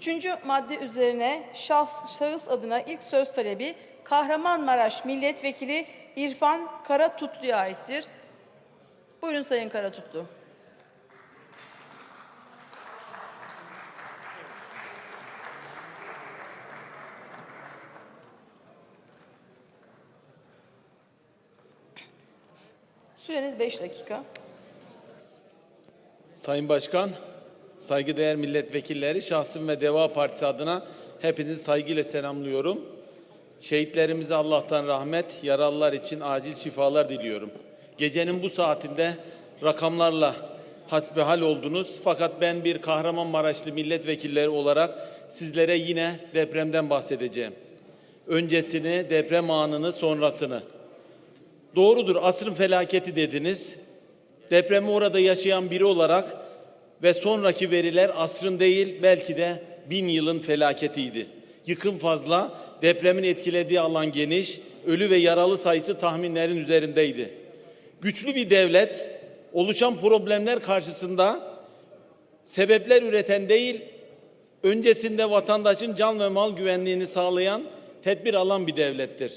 Üçüncü madde üzerine şahs, şahıs adına ilk söz talebi Kahramanmaraş Milletvekili İrfan Karatutlu'ya aittir. Buyurun Sayın Karatutlu. Süreniz 5 dakika. Sayın Başkan, saygıdeğer milletvekilleri, şahsım ve Deva Partisi adına hepinizi saygıyla selamlıyorum. Şehitlerimize Allah'tan rahmet, yaralılar için acil şifalar diliyorum. Gecenin bu saatinde rakamlarla hasbihal oldunuz. Fakat ben bir Kahramanmaraşlı milletvekilleri olarak sizlere yine depremden bahsedeceğim. Öncesini, deprem anını, sonrasını. Doğrudur, asrın felaketi dediniz. Depremi orada yaşayan biri olarak ve sonraki veriler asrın değil belki de bin yılın felaketiydi. Yıkım fazla, depremin etkilediği alan geniş, ölü ve yaralı sayısı tahminlerin üzerindeydi. Güçlü bir devlet oluşan problemler karşısında sebepler üreten değil, öncesinde vatandaşın can ve mal güvenliğini sağlayan, tedbir alan bir devlettir.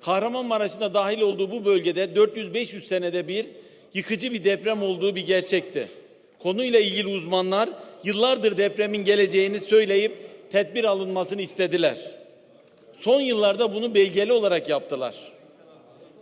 Kahramanmaraş'ın da dahil olduğu bu bölgede 400-500 senede bir yıkıcı bir deprem olduğu bir gerçekti. Konuyla ilgili uzmanlar yıllardır depremin geleceğini söyleyip tedbir alınmasını istediler. Son yıllarda bunu belgeli olarak yaptılar.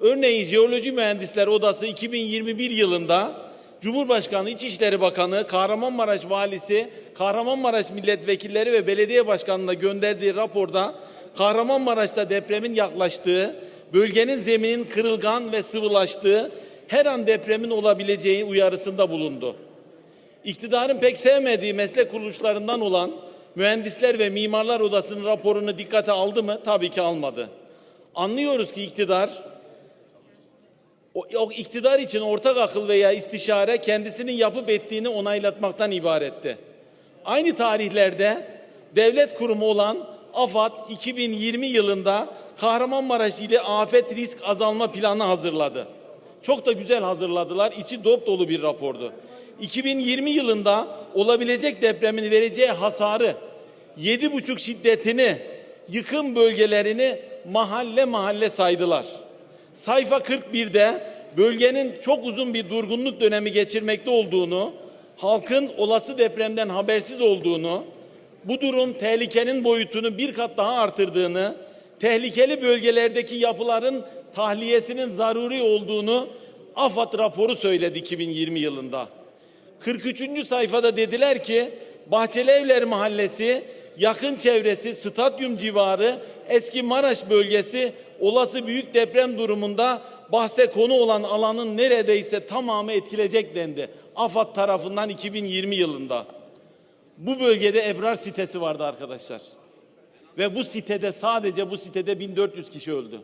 Örneğin Jeoloji Mühendisler Odası 2021 yılında Cumhurbaşkanı, İçişleri Bakanı, Kahramanmaraş Valisi, Kahramanmaraş milletvekilleri ve belediye başkanına gönderdiği raporda Kahramanmaraş'ta depremin yaklaştığı, bölgenin zeminin kırılgan ve sıvılaştığı, her an depremin olabileceği uyarısında bulundu. İktidarın pek sevmediği meslek kuruluşlarından olan Mühendisler ve Mimarlar Odası'nın raporunu dikkate aldı mı? Tabii ki almadı. Anlıyoruz ki iktidar o, o iktidar için ortak akıl veya istişare kendisinin yapıp ettiğini onaylatmaktan ibaretti. Aynı tarihlerde devlet kurumu olan AFAD 2020 yılında Kahramanmaraş ile afet risk azalma planı hazırladı. Çok da güzel hazırladılar. İçi dop dolu bir rapordu. 2020 yılında olabilecek depremin vereceği hasarı, 7,5 şiddetini, yıkım bölgelerini mahalle mahalle saydılar. Sayfa 41'de bölgenin çok uzun bir durgunluk dönemi geçirmekte olduğunu, halkın olası depremden habersiz olduğunu, bu durum tehlikenin boyutunu bir kat daha artırdığını, tehlikeli bölgelerdeki yapıların tahliyesinin zaruri olduğunu AFAD raporu söyledi 2020 yılında. 43. sayfada dediler ki Bahçelievler Mahallesi, yakın çevresi, stadyum civarı, eski Maraş bölgesi olası büyük deprem durumunda bahse konu olan alanın neredeyse tamamı etkileyecek dendi. AFAD tarafından 2020 yılında. Bu bölgede Ebrar sitesi vardı arkadaşlar. Ve bu sitede sadece bu sitede 1400 kişi öldü.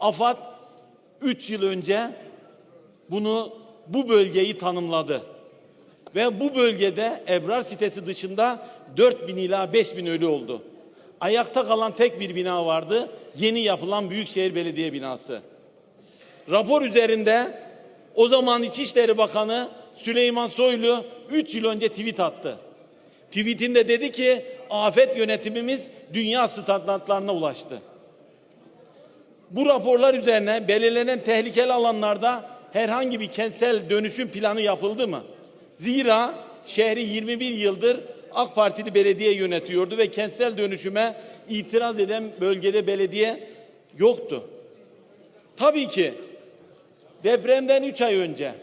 AFAD 3 yıl önce bunu bu bölgeyi tanımladı. Ve bu bölgede Ebrar sitesi dışında 4000 ila 5000 ölü oldu. Ayakta kalan tek bir bina vardı. Yeni yapılan Büyükşehir Belediye binası. Rapor üzerinde o zaman İçişleri Bakanı Süleyman Soylu 3 yıl önce tweet attı. Tweetinde dedi ki afet yönetimimiz dünya standartlarına ulaştı. Bu raporlar üzerine belirlenen tehlikeli alanlarda herhangi bir kentsel dönüşüm planı yapıldı mı? Zira şehri 21 yıldır AK Partili belediye yönetiyordu ve kentsel dönüşüme itiraz eden bölgede belediye yoktu. Tabii ki depremden 3 ay önce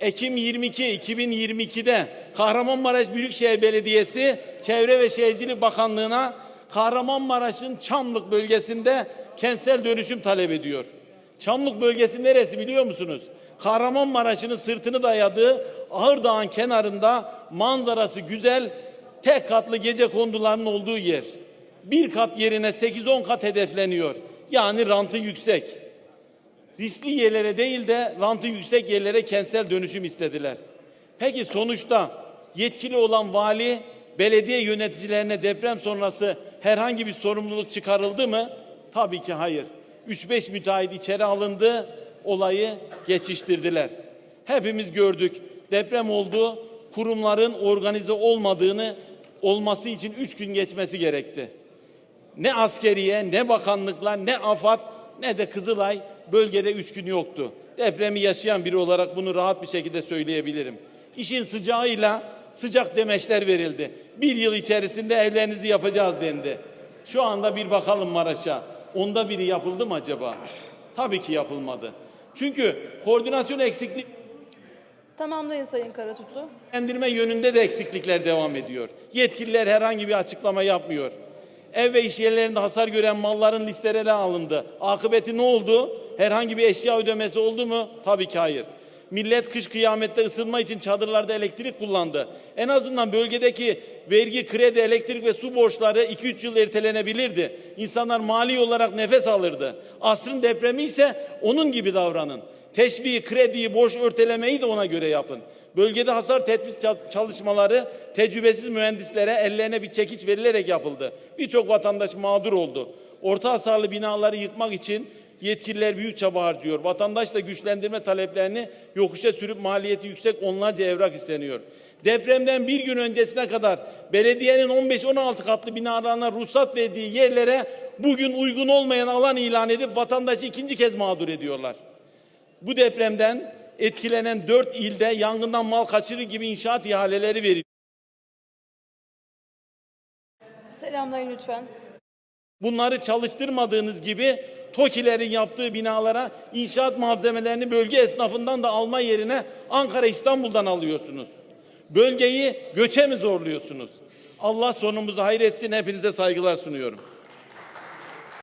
Ekim 22 2022'de Kahramanmaraş Büyükşehir Belediyesi Çevre ve Şehircilik Bakanlığı'na Kahramanmaraş'ın Çamlık bölgesinde kentsel dönüşüm talep ediyor. Çamlık bölgesi neresi biliyor musunuz? Kahramanmaraş'ın sırtını dayadığı Ağırdağ'ın kenarında manzarası güzel tek katlı gece kondularının olduğu yer. Bir kat yerine 8-10 kat hedefleniyor. Yani rantı yüksek. Riskli yerlere değil de rantı yüksek yerlere kentsel dönüşüm istediler. Peki sonuçta yetkili olan vali belediye yöneticilerine deprem sonrası herhangi bir sorumluluk çıkarıldı mı? Tabii ki hayır. 3-5 müteahhit içeri alındı, olayı geçiştirdiler. Hepimiz gördük. Deprem oldu, kurumların organize olmadığını olması için üç gün geçmesi gerekti. Ne askeriye, ne bakanlıklar, ne AFAD, ne de Kızılay bölgede üç gün yoktu. Depremi yaşayan biri olarak bunu rahat bir şekilde söyleyebilirim. İşin sıcağıyla sıcak demeçler verildi. Bir yıl içerisinde evlerinizi yapacağız dendi. Şu anda bir bakalım Maraş'a. Onda biri yapıldı mı acaba? Tabii ki yapılmadı. Çünkü koordinasyon eksikliği Tamamlayın Sayın Karatutlu. Endirme yönünde de eksiklikler devam ediyor. Yetkililer herhangi bir açıklama yapmıyor. Ev ve iş yerlerinde hasar gören malların listeleri alındı. Akıbeti ne oldu? Herhangi bir eşya ödemesi oldu mu? Tabii ki hayır. Millet kış kıyamette ısınma için çadırlarda elektrik kullandı. En azından bölgedeki vergi, kredi, elektrik ve su borçları 2-3 yıl ertelenebilirdi. İnsanlar mali olarak nefes alırdı. Asrın depremi ise onun gibi davranın. Teşviği, krediyi, borç örtelemeyi de ona göre yapın. Bölgede hasar ça- çalışmaları tecrübesiz mühendislere ellerine bir çekiç verilerek yapıldı. Birçok vatandaş mağdur oldu. Orta hasarlı binaları yıkmak için yetkililer büyük çaba harcıyor. Vatandaş da güçlendirme taleplerini yokuşa sürüp maliyeti yüksek onlarca evrak isteniyor. Depremden bir gün öncesine kadar belediyenin 15-16 katlı binalarına ruhsat verdiği yerlere bugün uygun olmayan alan ilan edip vatandaşı ikinci kez mağdur ediyorlar. Bu depremden etkilenen dört ilde yangından mal kaçırır gibi inşaat ihaleleri veriliyor. Selamlayın lütfen. Bunları çalıştırmadığınız gibi TOKİ'lerin yaptığı binalara inşaat malzemelerini bölge esnafından da alma yerine Ankara İstanbul'dan alıyorsunuz. Bölgeyi göçe mi zorluyorsunuz? Allah sonumuzu hayretsin hepinize saygılar sunuyorum.